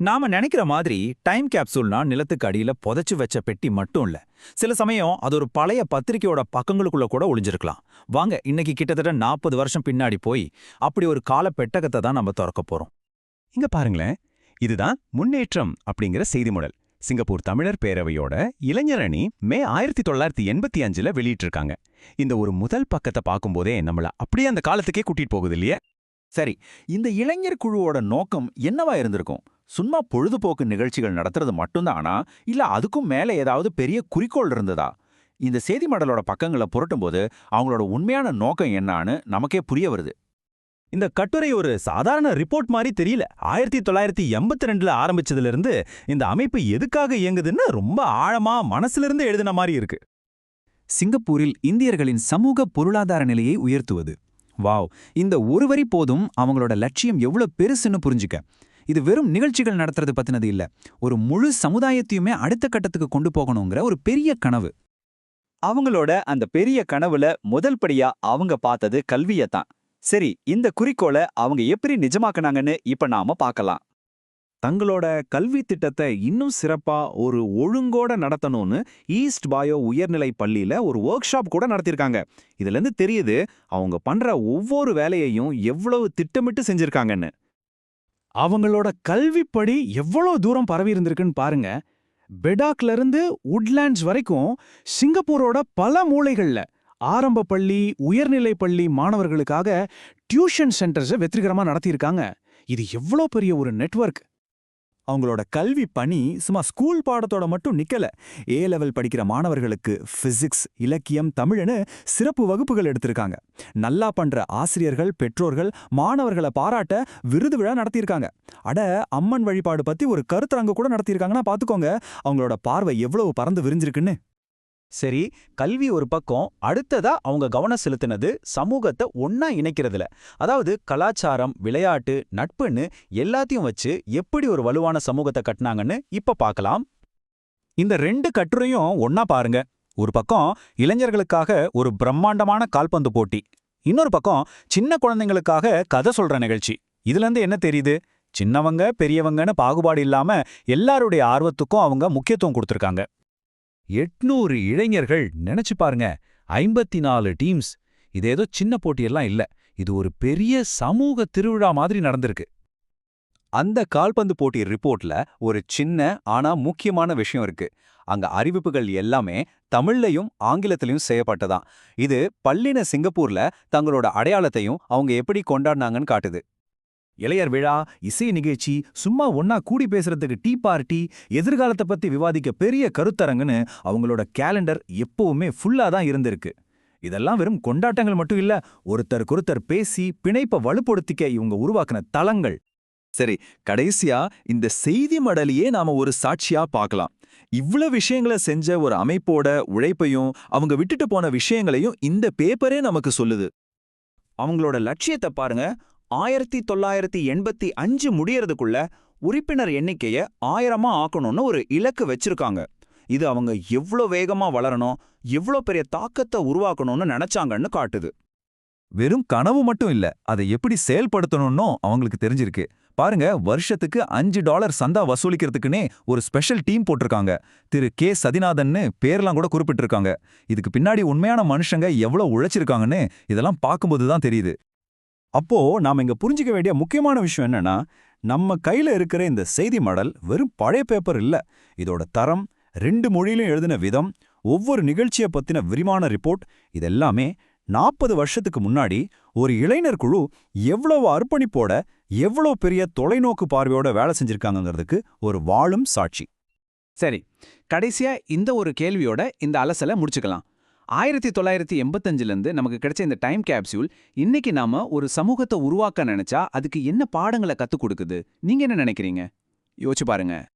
நாம நினைக்கிற மாதிரி டைம் கேப்சூல்னா நிலத்துக்கு அடியில புதைச்சு வச்ச பெட்டி மட்டும் இல்ல. சில சமயம் அது ஒரு பழைய பத்திரிக்கையோட பக்கங்களுக்குள்ள கூட ஒளிஞ்சிருக்கலாம். வாங்க இன்னைக்கு கிட்டத்தட்ட நாற்பது வருஷம் பின்னாடி போய் அப்படி ஒரு கால பெட்டகத்தை தான் நம்ம திறக்க போறோம். இங்க பாருங்களேன். இதுதான் முன்னேற்றம் அப்படிங்கிற செய்தி முடல். சிங்கப்பூர் தமிழர் பேரவையோட இளைஞர் அணி மே ஆயிரத்தி தொள்ளாயிரத்தி எண்பத்தி அஞ்சுல வெளியிட்டிருக்காங்க. இந்த ஒரு முதல் பக்கத்தை பார்க்கும்போதே நம்மள அப்படியே அந்த காலத்துக்கே கூட்டிட்டு போகுது இல்லையா? சரி இந்த இளைஞர் குழுவோட நோக்கம் என்னவா இருந்திருக்கும்? சும்மா பொழுதுபோக்கு நிகழ்ச்சிகள் நடத்துறது மட்டும்தானா இல்ல அதுக்கும் மேல ஏதாவது பெரிய குறிக்கோள் இருந்ததா? இந்த செய்தி மடலோட பக்கங்களை புரட்டும்போது அவங்களோட உண்மையான நோக்கம் என்னான்னு நமக்கே புரிய வருது. இந்த கட்டுரை ஒரு சாதாரண ரிப்போர்ட் மாதிரி தெரியல. ஆயிரத்தி தொள்ளாயிரத்தி எண்பத்தி ரெண்டுல ஆரம்பிச்சதுல இருந்து இந்த அமைப்பு எதுக்காக இயங்குதுன்னு ரொம்ப ஆழமா மனசுல இருந்து எழுதின மாதிரி இருக்கு. சிங்கப்பூரில் இந்தியர்களின் சமூக பொருளாதார நிலையை உயர்த்துவது. வாவ்! இந்த ஒரு வரி போதும் அவங்களோட லட்சியம் எவ்வளவு பெருசுன்னு புரிஞ்சுக்க. இது வெறும் நிகழ்ச்சிகள் நடத்துறது பத்தினது இல்ல. ஒரு முழு சமுதாயத்தையுமே அடுத்த கட்டத்துக்கு கொண்டு போகணுங்கிற ஒரு பெரிய கனவு. அவங்களோட அந்த பெரிய கனவுல முதல் படியா அவங்க பார்த்தது கல்வியத்தான் சரி இந்த குறிக்கோளை அவங்க எப்படி நிஜமாக்குனாங்கன்னு இப்ப நாம பார்க்கலாம். தங்களோட கல்வி திட்டத்தை இன்னும் சிறப்பா ஒரு ஒழுங்கோட நடத்தணும்னு ஈஸ்ட் பாயோ உயர்நிலை பள்ளியில ஒரு ஒர்க் ஷாப் கூட நடத்திருக்காங்க. இதுல இருந்து தெரியுது அவங்க பண்ற ஒவ்வொரு வேலையையும் எவ்வளவு திட்டமிட்டு செஞ்சிருக்காங்கன்னு. அவங்களோட கல்விப்படி எவ்வளோ தூரம் பரவி இருந்திருக்குன்னு பாருங்க. பெடாக்ல இருந்து உட்லேண்ட்ஸ் வரைக்கும் சிங்கப்பூரோட பல மூலைகள்ல ஆரம்ப பள்ளி உயர்நிலை பள்ளி மாணவர்களுக்காக டியூஷன் சென்டர்ஸை வெற்றிகரமா நடத்தியிருக்காங்க. இது எவ்வளோ பெரிய ஒரு நெட்வொர்க். அவங்களோட கல்வி பணி சும்மா ஸ்கூல் பாடத்தோட மட்டும் நிக்கல. ஏ லெவல் படிக்கிற மாணவர்களுக்கு பிசிக்ஸ் இலக்கியம் தமிழ்னு சிறப்பு வகுப்புகள் எடுத்திருக்காங்க. நல்லா பண்ற ஆசிரியர்கள் பெற்றோர்கள் மாணவர்களை பாராட்ட விருது விழா நடத்தியிருக்காங்க. அட அம்மன் வழிபாடு பத்தி ஒரு கருத்தரங்கு கூட நடத்தியிருக்காங்கன்னா பாத்துக்கோங்க. அவங்களோட பார்வை எவ்வளவு பறந்து விரிஞ்சிருக்குன்னு. சரி கல்வி ஒரு பக்கம் அடுத்ததா அவங்க கவனம் செலுத்தினது சமூகத்தை ஒன்னா இணைக்கிறதுல. அதாவது கலாச்சாரம் விளையாட்டு நட்புன்னு எல்லாத்தையும் வச்சு எப்படி ஒரு வலுவான சமூகத்தை கட்டினாங்கன்னு இப்ப பார்க்கலாம் இந்த ரெண்டு கட்டுரையும் ஒன்னா பாருங்க. ஒரு பக்கம் இளைஞர்களுக்காக ஒரு பிரம்மாண்டமான கால்பந்து போட்டி. இன்னொரு பக்கம் சின்ன குழந்தைங்களுக்காக கதை சொல்ற நிகழ்ச்சி. இதுல இருந்து என்ன தெரியுது? சின்னவங்க பெரியவங்கன்னு பாகுபாடு இல்லாம எல்லாருடைய ஆர்வத்துக்கும் அவங்க முக்கியத்துவம் கொடுத்திருக்காங்க. எட்நூறு இளைஞர்கள் நினைச்சு பாருங்க. ஐம்பத்தி நாலு டீம்ஸ் இது ஏதோ சின்ன போட்டியெல்லாம் இல்ல. இது ஒரு பெரிய சமூக திருவிழா மாதிரி நடந்திருக்கு. அந்த கால்பந்து போட்டி ரிப்போர்ட்ல ஒரு சின்ன ஆனா முக்கியமான விஷயம் இருக்கு. அங்க அறிவிப்புகள் எல்லாமே தமிழ்லையும் ஆங்கிலத்திலையும் செய்யப்பட்டதாம் இது பள்ளின சிங்கப்பூர்ல தங்களோட அடையாளத்தையும் அவங்க எப்படி கொண்டாடினாங்கன்னு காட்டுது. இளையர் விழா இசை நிகழ்ச்சி சும்மா ஒன்னா கூடி பேசுறதுக்கு டீ பார்ட்டி எதிர்காலத்தை பத்தி விவாதிக்க பெரிய கருத்தரங்குன்னு அவங்களோட கேலண்டர் எப்பவுமே ஃபுல்லா தான் இருந்திருக்கு. இதெல்லாம் வெறும் கொண்டாட்டங்கள் மட்டும் இல்ல ஒருத்தருக்கொருத்தர் பேசி பிணைப்ப வலுப்படுத்திக்க இவங்க உருவாக்குன தளங்கள். சரி கடைசியா இந்த செய்தி மடலையே நாம ஒரு சாட்சியா பார்க்கலாம். இவ்ளோ விஷயங்களை செஞ்ச ஒரு அமைப்போட உழைப்பையும் அவங்க விட்டுட்டு போன விஷயங்களையும் இந்த பேப்பரே நமக்கு சொல்லுது. அவங்களோட லட்சியத்தை பாருங்க ஆயிரத்தி தொள்ளாயிரத்தி எண்பத்தி அஞ்சு முடியறதுக்குள்ள உறுப்பினர் எண்ணிக்கைய ஆயிரமா ஆக்கணும்னு ஒரு இலக்கு வச்சிருக்காங்க. இது அவங்க எவ்ளோ வேகமா வளரணும் எவ்ளோ பெரிய தாக்கத்தை உருவாக்கணும்னு நினைச்சாங்கன்னு காட்டுது. வெறும் கனவு மட்டும் இல்ல அதை எப்படி செயல்படுத்தணும்னும் அவங்களுக்கு தெரிஞ்சிருக்கு. பாருங்க வருஷத்துக்கு அஞ்சு டாலர் சந்தா வசூலிக்கிறதுக்குன்னே ஒரு ஸ்பெஷல் டீம் போட்டிருக்காங்க. திரு கே. சதிநாதன்னு பேர்லாம் கூட குறிப்பிட்டிருக்காங்க. இதுக்கு பின்னாடி உண்மையான மனுஷங்க எவ்வளவு உழைச்சிருக்காங்கன்னு இதெல்லாம் பார்க்கும்போது தான் தெரியுது. அப்போ நாம இங்க புரிஞ்சுக்க வேண்டிய முக்கியமான விஷயம் என்னன்னா நம்ம கையில இருக்கிற இந்த செய்தி மடல் வெறும் பழைய பேப்பர் இல்ல. இதோட தரம் ரெண்டு மொழியிலும் எழுதின விதம் ஒவ்வொரு நிகழ்ச்சியை பத்தின விரிவான ரிப்போர்ட் இதெல்லாமே நாற்பது வருஷத்துக்கு முன்னாடி ஒரு இளைஞர் குழு எவ்வளவு அர்ப்பணிப்போட எவ்வளவு பெரிய தொலைநோக்கு பார்வையோட வேலை செஞ்சிருக்காங்கிறதுக்கு ஒரு வாழும் சாட்சி. சரி கடைசியா இந்த ஒரு கேள்வியோட இந்த அலசலை முடிச்சுக்கலாம். ஆயிரத்தி தொள்ளாயிரத்தி எண்பத்தஞ்சிலேருந்து நமக்கு கிடைச்ச இந்த டைம் கேப்சியூல் இன்னைக்கு நாம ஒரு சமூகத்தை உருவாக்க நினைச்சா அதுக்கு என்ன பாடங்களை கற்றுக் கொடுக்குது? நீங்க என்ன நினைக்கிறீங்க? யோசிச்சு பாருங்க.